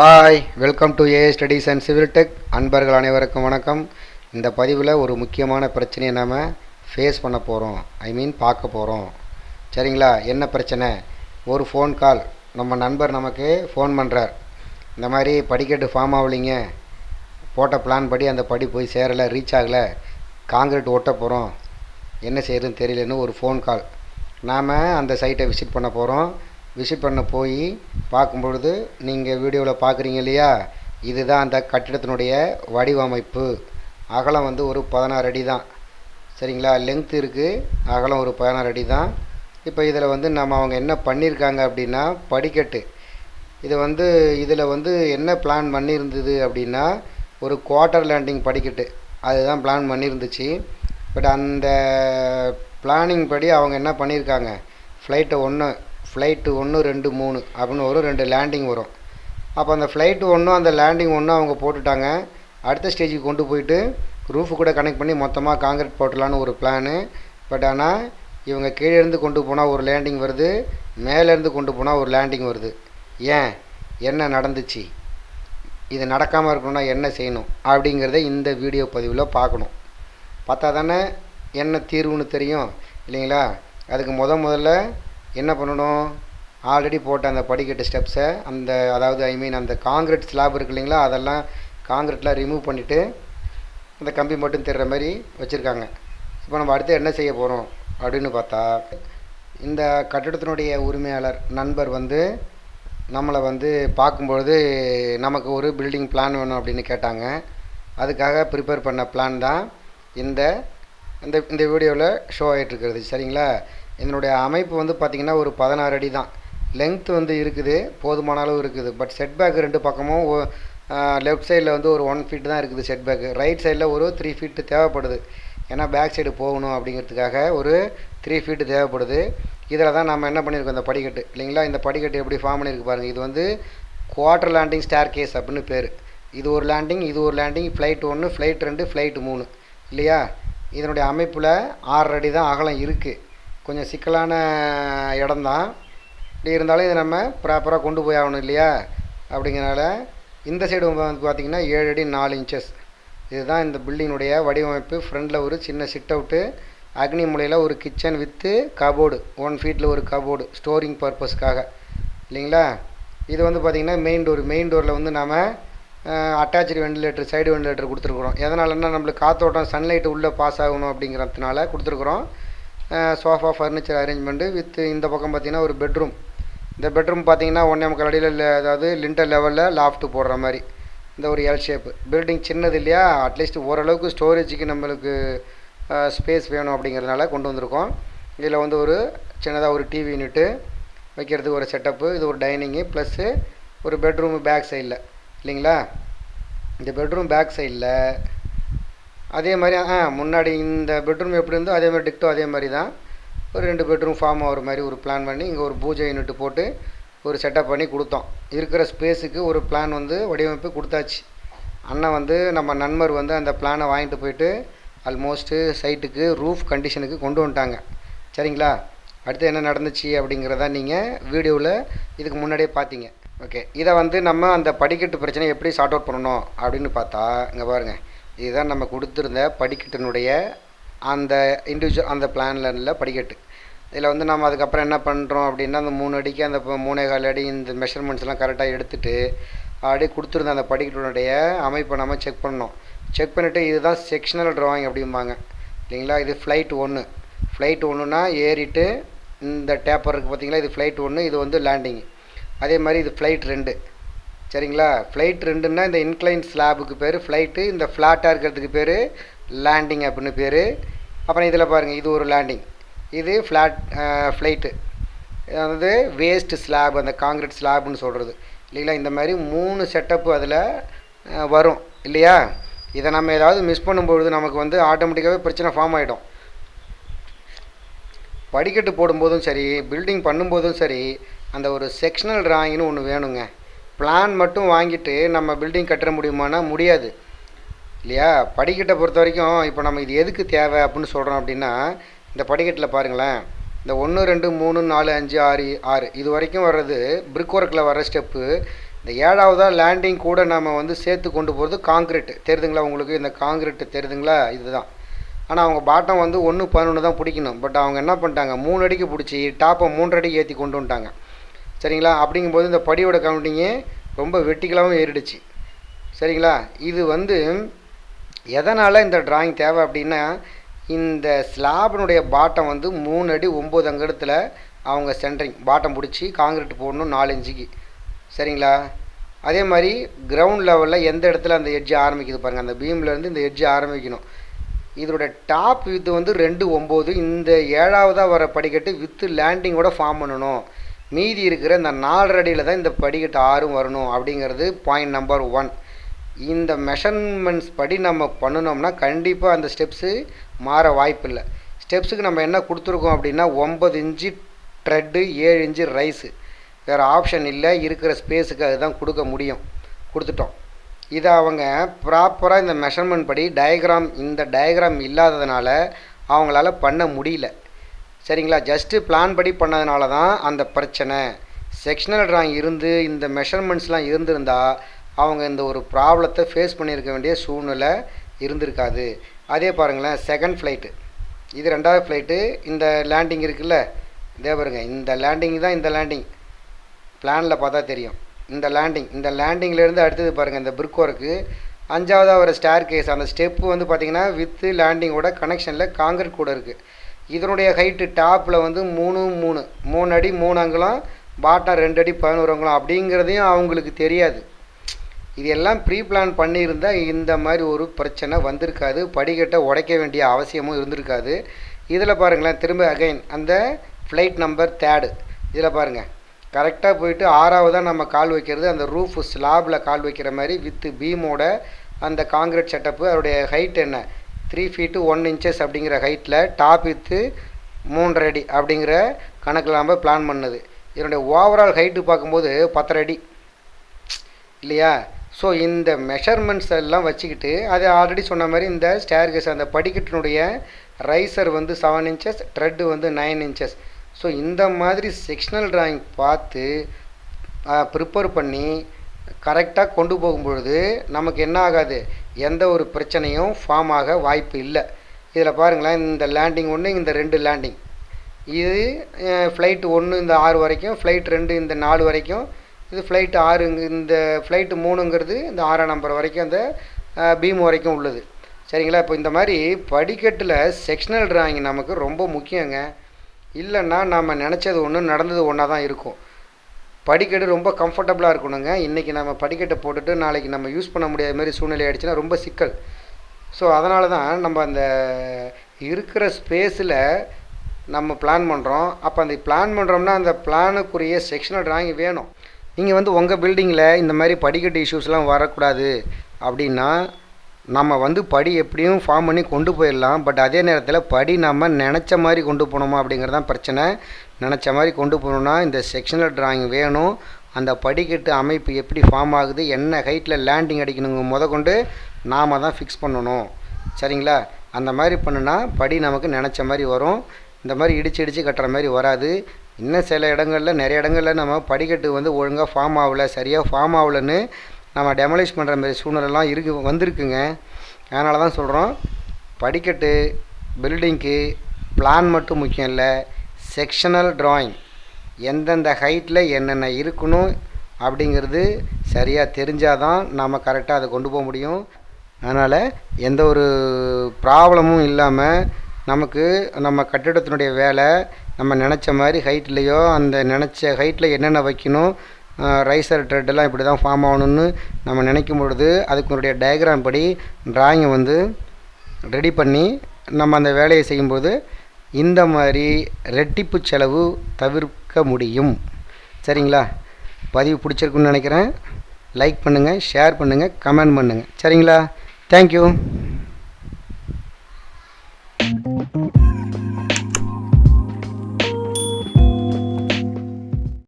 Hi welcome to A studies and civil tech அன்பர்கள் அனைவருக்கும் வணக்கம். இந்த பதிவில் ஒரு முக்கியமான பிரச்சனையை நாம் ஃபேஸ் பண்ண போகிறோம் ஐ மீன் பார்க்க போகிறோம் சரிங்களா? என்ன பிரச்சனை? ஒரு ஃபோன் கால் நம்ம நண்பர் நமக்கு ஃபோன் பண்ணுறார் இந்த மாதிரி படிக்கட்டு ஃபார்ம் ஆகலைங்க. போட்ட பிளான் படி அந்த படி போய் சேரலை ரீச் ஆகலை. காங்கிரீட் ஒட்ட போகிறோம் என்ன செய்யறதுன்னு தெரியலன்னு ஒரு ஃபோன் கால் நாம் அந்த சைட்டை விசிட் பண்ண போகிறோம் விசிட் பண்ண போய் பார்க்கும்பொழுது நீங்கள் வீடியோவில் பார்க்குறீங்க இல்லையா? இதுதான் அந்த கட்டிடத்தினுடைய வடிவமைப்பு. அகலம் வந்து ஒரு பதினாறு அடி தான். சரிங்களா? லென்த் இருக்குது அகலம் ஒரு பதினாறு அடி தான். இப்போ இதில் வந்து நம்ம அவங்க என்ன பண்ணியிருக்காங்க அப்படின்னா படிக்கட்டு. இது வந்து இதில் வந்து என்ன பிளான் பண்ணியிருந்தது அப்படின்னா ஒரு குவார்ட்டர் லேண்டிங் படிக்கட்டு. அதுதான் பிளான் பண்ணியிருந்துச்சு பட் அந்த பிளானிங் படி அவங்க என்ன பண்ணியிருக்காங்க ஃப்ளைட்டை ஒன்று ஃப்ளைட்டு ஒன்று ரெண்டு மூணு அப்படின்னு வரும் ரெண்டு லேண்டிங் வரும். அப்போ அந்த ஃப்ளைட்டு ஒன்றும் அந்த லேண்டிங் ஒன்றும் அவங்க போட்டுட்டாங்க. அடுத்த ஸ்டேஜுக்கு கொண்டு போயிட்டு ரூஃபு கூட கனெக்ட் பண்ணி மொத்தமாக காங்கிரீட் போட்டலான்னு ஒரு பிளானு பட் ஆனால் இவங்க கீழே இருந்து கொண்டு போனால் ஒரு லேண்டிங் வருது மேலேருந்து கொண்டு போனால் ஒரு லேண்டிங் வருது. ஏன்? என்ன நடந்துச்சு? இது நடக்காமல் இருக்கணும்னா என்ன செய்யணும்? அப்படிங்கிறத இந்த வீடியோ பதிவில் பார்க்கணும். பார்த்தா தானே என்ன தீர்வுன்னு தெரியும் இல்லைங்களா? அதுக்கு முத முதல்ல என்ன பண்ணணும்? ஆல்ரெடி போட்ட அந்த படிக்கட்டு ஸ்டெப்ஸை அந்த அதாவது ஐ மீன் அந்த காங்கிரீட் ஸ்லாப் இருக்கு இல்லைங்களா அதெல்லாம் காங்கிரீட்லாம் ரிமூவ் பண்ணிவிட்டு அந்த கம்பி மட்டும் தெரிகிற மாதிரி வச்சுருக்காங்க. இப்போ நம்ம அடுத்து என்ன செய்ய போகிறோம் அப்படின்னு பார்த்தா இந்த கட்டிடத்தினுடைய உரிமையாளர் நண்பர் வந்து நம்மளை வந்து பார்க்கும்பொழுது நமக்கு ஒரு பில்டிங் பிளான் வேணும் அப்படின்னு கேட்டாங்க. அதுக்காக ப்ரிப்பேர் பண்ண பிளான் தான் இந்த இந்த இந்த வீடியோவில் ஷோ ஆகிட்டுருக்கிறது சரிங்களா? இதனுடைய அமைப்பு வந்து பார்த்திங்கன்னா ஒரு பதினாறு அடி தான் லெங்த் வந்து இருக்குது போதுமான அளவு இருக்குது. பட் செட் பேக் ரெண்டு பக்கமும் லெஃப்ட் சைடில் வந்து ஒரு ஒன் ஃபீட் தான் இருக்குது செட் பேக்கு ரைட் சைடில் ஒரு த்ரீ ஃபீட்டு தேவைப்படுது. ஏன்னா பேக் சைடு போகணும் அப்படிங்கிறதுக்காக ஒரு த்ரீ ஃபீட்டு தேவைப்படுது. இதில் தான் நம்ம என்ன பண்ணியிருக்கோம் இந்த படிக்கட்டு? இல்லைங்களா? இந்த படிக்கட்டு எப்படி ஃபார்ம் பண்ணியிருக்கு பாருங்கள் இது வந்து குவார்ட்டர் லேண்டிங் ஸ்டேர் கேஸ் அப்படின்னு பேர். இது ஒரு லேண்டிங் இது ஒரு லேண்டிங் ஃப்ளைட் ஒன்று ஃப்ளைட் ரெண்டு ஃப்ளைட் மூணு. இல்லையா? இதனுடைய அமைப்பில் ஆறு அடி தான் அகலம் இருக்குது கொஞ்சம் சிக்கலான இடம்தான். இப்படி இருந்தாலும் இதை நம்ம ப்ராப்பராக கொண்டு போய் ஆகணும் இல்லையா? அப்படிங்கிறனால இந்த சைடு வந்து பார்த்திங்கன்னா ஏழு அடி நாலு இன்ச்சஸ் இதுதான் இந்த பில்டிங்கினுடைய வடிவமைப்பு. ஃப்ரண்டில் ஒரு சின்ன சிட் அவுட்டு அக்னி மூலையில் ஒரு கிச்சன் வித்து கபோர்டு ஒன் ஃபீட்டில் ஒரு கபோர்டு ஸ்டோரிங் பர்பஸ்க்காக இல்லைங்களா? இது வந்து பார்த்திங்கன்னா மெயின் டோர் மெயின் டோரில் வந்து நாம் அட்டாச்சு வெண்டிலேட்டர் சைடு வெண்டிலேட்டர் கொடுத்துருக்குறோம். எதனாலன்னா நம்மளுக்கு காற்றோட்டம் சன்லைட் உள்ளே பாஸ் ஆகணும் அப்படிங்கிறதுனால கொடுத்துருக்குறோம். சோஃபா ஃபர்னிச்சர் அரேஞ்ச்மெண்ட்டு வித் இந்த பக்கம் பார்த்திங்கன்னா ஒரு பெட்ரூம் இந்த பெட்ரூம் பார்த்தீங்கன்னா ஒன்றே முக்கால் அடியில் அதாவது லிண்டர் லெவலில் லாஃப்ட் போடுற மாதிரி. இந்த ஒரு எல் ஷேப்பு பில்டிங் சின்னது இல்லையா? அட்லீஸ்ட் ஓரளவுக்கு ஸ்டோரேஜுக்கு நம்மளுக்கு ஸ்பேஸ் வேணும் அப்படிங்கிறதுனால கொண்டு வந்திருக்கோம். இதில் வந்து ஒரு சின்னதாக ஒரு டிவி யூனிட்டு வைக்கிறதுக்கு ஒரு செட்டப்பு இது ஒரு டைனிங்கு ப்ளஸ்ஸு ஒரு பெட்ரூமு பேக் சைடில் இல்லைங்களா? இந்த பெட்ரூம் பேக் சைடில் அதே மாதிரி ஆ முன்னாடி இந்த பெட்ரூம் எப்படி இருந்தோ அதே மாதிரி டிக்டோ அதே மாதிரி தான். ஒரு ரெண்டு பெட்ரூம் ஃபார்ம் ஆகிற மாதிரி ஒரு பிளான் பண்ணி இங்கே ஒரு பூஜை யூனிட் போட்டு ஒரு செட்டப் பண்ணி கொடுத்தோம். இருக்கிற ஸ்பேஸுக்கு ஒரு பிளான் வந்து வடிவமைப்பு கொடுத்தாச்சு. அண்ணன் வந்து நம்ம நண்பர் வந்து அந்த பிளானை வாங்கிட்டு போயிட்டு ஆல்மோஸ்ட்டு சைட்டுக்கு ரூஃப் கண்டிஷனுக்கு கொண்டு வந்துட்டாங்க. சரிங்களா? அடுத்து என்ன நடந்துச்சு அப்படிங்கிறத நீங்கள் வீடியோவில் இதுக்கு முன்னாடியே பார்த்தீங்க ஓகே இதை வந்து நம்ம அந்த படிக்கட்டு பிரச்சனை எப்படி சார்ட் அவுட் பண்ணணும் அப்படின்னு பார்த்தா இங்கே பாருங்கள் இதுதான் நம்ம கொடுத்துருந்த படிக்கட்டினுடைய அந்த இண்டிவிஜுவல் அந்த பிளானில் படிக்கட்டு. இதில் வந்து நம்ம அதுக்கப்புறம் என்ன பண்ணுறோம் அப்படின்னா அந்த மூணு அடிக்கு அந்த மூணே கால் அடி இந்த மெஷர்மெண்ட்ஸ்லாம் கரெக்டாக எடுத்துகிட்டு அப்படியே கொடுத்துருந்த அந்த படிக்கட்டினுடைய அமைப்பை நம்ம செக் பண்ணோம். செக் பண்ணிவிட்டு இதுதான் செக்ஷனல் ட்ராயிங் அப்படிம்பாங்க. இல்லைங்களா? இது ஃப்ளைட் ஒன்று ஃப்ளைட் ஒன்றுனா ஏறிட்டு இந்த டேப்பர் இருக்குது பார்த்தீங்களா இது ஃப்ளைட் ஒன்று இது வந்து லேண்டிங் அதே மாதிரி இது ஃப்ளைட் ரெண்டு. சரிங்களா? ஃப்ளைட் ரெண்டுன்னா இந்த இன்க்ளைன் ஸ்லாபுக்கு பேர் ஃப்ளைட்டு இந்த ஃப்ளாட்டாக இருக்கிறதுக்கு பேர் லேண்டிங் அப்படின்னு பேர். அப்புறம் இதில் பாருங்கள் இது ஒரு லேண்டிங் இது ஃப்ளாட் ஃப்ளைட்டு அதாவது வேஸ்ட் ஸ்லாப் அந்த காங்கிரீட் ஸ்லாப்னு சொல்கிறது இல்லைங்களா? இந்த மாதிரி மூணு செட்டப்பு அதில் வரும். இல்லையா? இதை நம்ம ஏதாவது மிஸ் பண்ணும்பொழுது நமக்கு வந்து ஆட்டோமேட்டிக்காகவே பிரச்சனை ஃபார்ம் ஆகிடும் படிக்கட்டு போடும்போதும் சரி பில்டிங் பண்ணும்போதும் சரி அந்த ஒரு செக்ஷனல் ட்ராயிங்னு ஒன்று வேணுங்க. பிளான் மட்டும் வாங்கிட்டு நம்ம பில்டிங் கட்டிட முடியுமானா முடியாது. இல்லையா? படிக்கட்டை பொறுத்த வரைக்கும் இப்போ நம்ம இது எதுக்கு தேவை அப்படின்னு சொல்கிறோம் அப்படின்னா இந்த படிக்கட்டில் பாருங்களேன். இந்த ஒன்று ரெண்டு மூணு நாலு அஞ்சு ஆறு ஆறு. இது வரைக்கும் வர்றது பிரிக் ஒர்க்கில் வர ஸ்டெப்பு இந்த ஏழாவதாக லேண்டிங் கூட நம்ம வந்து சேர்த்து கொண்டு போகிறது காங்கிரீட் தெரியுதுங்களா உங்களுக்கு? இந்த காங்கிரீட் தெரியுதுங்களா இதுதான். ஆனால் அவங்க பாட்டம் வந்து ஒன்று பதினொன்று தான் பிடிக்கணும். பட் அவங்க என்ன பண்ணிட்டாங்க? மூணு அடிக்கு பிடிச்சி டாப்பை மூன்றடிக்கு ஏற்றி கொண்டு வந்துட்டாங்க. சரிங்களா? அப்படிங்கும்போது இந்த படியோட கவுண்டிங்கே ரொம்ப வெட்டிக்கலாகவும் ஏறிடுச்சு. சரிங்களா? இது வந்து எதனால் இந்த டிராயிங் தேவை அப்படின்னா இந்த ஸ்லாபினுடைய பாட்டம் வந்து மூணு அடி ஒம்பது அங்கடத்தில் அவங்க சென்ட்ரிங் பாட்டம் பிடிச்சி காங்கிரீட் போடணும் நாலு இன்ச்சுக்கு. சரிங்களா? அதே மாதிரி கிரவுண்ட் லெவலில் எந்த இடத்துல அந்த எட்ஜ் ஆரம்பிக்குது பாருங்கள் அந்த பீம்லேருந்து இந்த எட்ஜ் ஆரம்பிக்கணும். இதோட டாப் வித்து வந்து ரெண்டு ஒம்பது இந்த ஏழாவதாக வர படிக்கட்டு வித்து லேண்டிங்கோட ஃபார்ம் பண்ணணும். மீதி இருக்கிற இந்த நாலரடியில் தான் இந்த படிக்கட்டு ஆறும் வரணும் அப்படிங்கிறது பாயிண்ட் நம்பர் ஒன் இந்த மெஷர்மெண்ட்ஸ் படி நம்ம பண்ணினோம்னா கண்டிப்பாக அந்த ஸ்டெப்ஸு மாற வாய்ப்பில்லை. ஸ்டெப்ஸுக்கு நம்ம என்ன கொடுத்துருக்கோம் அப்படின்னா ஒம்பது இன்ச்சு ட்ரெட்டு ஏழு இன்ச்சு ரைஸு வேறு ஆப்ஷன் இல்லை இருக்கிற ஸ்பேஸுக்கு அதுதான் கொடுக்க முடியும். கொடுத்துட்டோம். இதை அவங்க ப்ராப்பராக இந்த மெஷர்மெண்ட் படி டயக்ராம் இந்த டயக்ராம் இல்லாததுனால அவங்களால பண்ண முடியல. சரிங்களா? ஜஸ்ட்டு பிளான் படி பண்ணதுனால தான் அந்த பிரச்சனை. செக்ஷனல் ட்ராயிங் இருந்து இந்த மெஷர்மெண்ட்ஸ்லாம் இருந்திருந்தால் அவங்க இந்த ஒரு ப்ராப்ளத்தை ஃபேஸ் பண்ணியிருக்க வேண்டிய சூழ்நிலை இருந்திருக்காது. அதே பாருங்களேன் செகண்ட் ஃப்ளைட்டு இது ரெண்டாவது ஃப்ளைட்டு இந்த லேண்டிங் இருக்குல்ல? இதே பாருங்க இந்த லேண்டிங் தான் இந்த லேண்டிங் பிளானில் பார்த்தா தெரியும். இந்த லேண்டிங் இந்த லேண்டிங்லேருந்து அடுத்தது பாருங்கள் இந்த பிரிக் ஒர்க்கு அஞ்சாவதாக ஒரு ஸ்டேர் கேஸ் அந்த ஸ்டெப்பு வந்து பார்த்திங்கன்னா வித்து லேண்டிங்கோட கனெக்ஷனில் காங்கிரீட் கூட இருக்குது இதனுடைய ஹைட்டு டாப்பில் வந்து மூணு மூணு. மூணு அடி மூணு அங்குலம் பாட்டம் ரெண்டு அடி பதினோரு அங்குலம் அப்படிங்கிறதையும் அவங்களுக்கு தெரியாது. இது எல்லாம் ப்ரீ பிளான் பண்ணியிருந்தால் இந்த மாதிரி ஒரு பிரச்சனை வந்திருக்காது. படிக்கட்டை உடைக்க வேண்டிய அவசியமும் இருந்திருக்காது. இதில் பாருங்களேன் திரும்ப அகைன் அந்த ஃப்ளைட் நம்பர் தேர்டு இதில் பாருங்கள் கரெக்டாக போயிட்டு ஆறாவதாக நம்ம கால் வைக்கிறது அந்த ரூஃப் ஸ்லாபில் கால் வைக்கிற மாதிரி வித்து பீமோட அந்த காங்கிரீட் செட்டப்பு அதோடைய ஹைட் என்ன? த்ரீ ஃபீட்டு ஒன் இன்ச்சஸ் அப்படிங்கிற ஹைட்டில் டாப் வித்து மூன்றரை அடி அப்படிங்கிற கணக்கில் நம்ம பிளான் பண்ணது. இதனுடைய ஓவரால் ஹைட்டு பார்க்கும்போது பத்தரை அடி. இல்லையா? ஸோ இந்த மெஷர்மெண்ட்ஸ் எல்லாம் வச்சுக்கிட்டு அது ஆல்ரெடி சொன்ன மாதிரி இந்த ஸ்டேர்கேஸ் அந்த படிக்கட்டினுடைய ரைசர் வந்து செவன் இன்ச்சஸ் ட்ரெட்டு வந்து நைன் இன்ச்சஸ் ஸோ இந்த மாதிரி செக்ஷனல் டிராயிங் பார்த்து ப்ரிப்பேர் பண்ணி கரெக்டாக கொண்டு போகும்பொழுது நமக்கு என்ன ஆகாது? எந்த ஒரு பிரச்சனையும் ஃபார்ம் ஆக வாய்ப்பு இல்லை. இதில் பாருங்களேன் இந்த லேண்டிங் ஒன்று இந்த ரெண்டு லேண்டிங் இது ஃப்ளைட்டு ஒன்று இந்த ஆறு வரைக்கும் ஃப்ளைட் ரெண்டு இந்த நாலு வரைக்கும் இது ஃப்ளைட் ஆறு இந்த ஃப்ளைட்டு மூணுங்கிறது இந்த ஆறாம் நம்பர் வரைக்கும் அந்த பீம் வரைக்கும் உள்ளது. சரிங்களா? இப்போ இந்த மாதிரி படிக்கட்டில் செக்ஷனல் டிராயிங் நமக்கு ரொம்ப முக்கியங்க. இல்லைன்னா நம்ம நினச்சது ஒன்று நடந்தது ஒன்றா தான் இருக்கும். படிக்கட்டு ரொம்ப கம்ஃபர்டபுளாக இருக்கணுங்க. இன்றைக்கி நம்ம படிக்கட்டை போட்டுட்டு நாளைக்கு நம்ம யூஸ் பண்ண முடியாத மாதிரி சூழ்நிலை ஆகிடுச்சுன்னா ரொம்ப சிக்கல். ஸோ அதனால தான் நம்ம அந்த இருக்கிற ஸ்பேஸில் நம்ம பிளான் பண்ணுறோம் அப்போ அந்த பிளான் பண்ணுறோம்னா அந்த பிளானுக்குரிய செக்ஷனல் டிராயிங் வேணும். நீங்கள் வந்து உங்கள் பில்டிங்கில் இந்த மாதிரி படிக்கட்டு இஷ்யூஸ்லாம் வரக்கூடாது அப்படின்னா நம்ம வந்து படி எப்படியும் ஃபார்ம் பண்ணி கொண்டு போயிடலாம். பட் அதே நேரத்தில் படி நம்ம நினச்ச மாதிரி கொண்டு போகணுமா அப்படிங்கிறது தான் பிரச்சனை. நினச்ச மாதிரி கொண்டு போகணுன்னா இந்த செக்ஷனல் டிராயிங் வேணும். அந்த படிக்கட்டு அமைப்பு எப்படி ஃபார்ம் ஆகுது என்ன ஹைட்டில் லேண்டிங் அடிக்கணுங்க முத கொண்டு நாம் தான் ஃபிக்ஸ் பண்ணணும். சரிங்களா? அந்த மாதிரி பண்ணுனா படி நமக்கு நினச்ச மாதிரி வரும். இந்த மாதிரி இடிச்சு இடித்து கட்டுற மாதிரி வராது. இன்னும் சில இடங்களில் நிறைய இடங்களில் நம்ம படிக்கட்டு வந்து ஒழுங்காக ஃபார்ம் ஆகலை சரியாக ஃபார்ம் ஆகலைன்னு நம்ம டெமலைஸ் பண்ணுற மாதிரி சூழ்நிலைலாம் இருக்கு வந்திருக்குங்க. அதனால தான் சொல்கிறோம் படிக்கட்டு பில்டிங்க்கு பிளான் மட்டும் முக்கியம் இல்லை. செக்ஷனல் ட்ராயிங் எந்தெந்த ஹைட்டில் என்னென்ன இருக்கணும் அப்படிங்கிறது சரியாக தெரிஞ்சால் தான் நாம் கரெக்டாக அதை கொண்டு போக முடியும். அதனால் எந்த ஒரு ப்ராப்ளமும் இல்லாமல் நமக்கு நம்ம கட்டிடத்தினுடைய வேலை நம்ம நினச்ச மாதிரி ஹைட்லேயோ அந்த நினச்ச ஹைட்டில் என்னென்ன வைக்கணும் ரைசர் ட்ரெட்டெல்லாம் இப்படி தான் ஃபார்ம் ஆகணும்னு நம்ம நினைக்கும் பொழுது அதுக்குனுடைய டயக்ராம் படி ட்ராயிங்கை வந்து ரெடி பண்ணி நம்ம அந்த வேலையை செய்யும்போது இந்த மாதிரி ரெட்டிப்பு செலவு தவிர்க்க முடியும். சரிங்களா? பதிவு பிடிச்சிருக்குன்னு நினைக்கிறேன். லைக் பண்ணுங்கள் ஷேர் பண்ணுங்கள் கமெண்ட் பண்ணுங்கள் சரிங்களா? தேங்க்யூ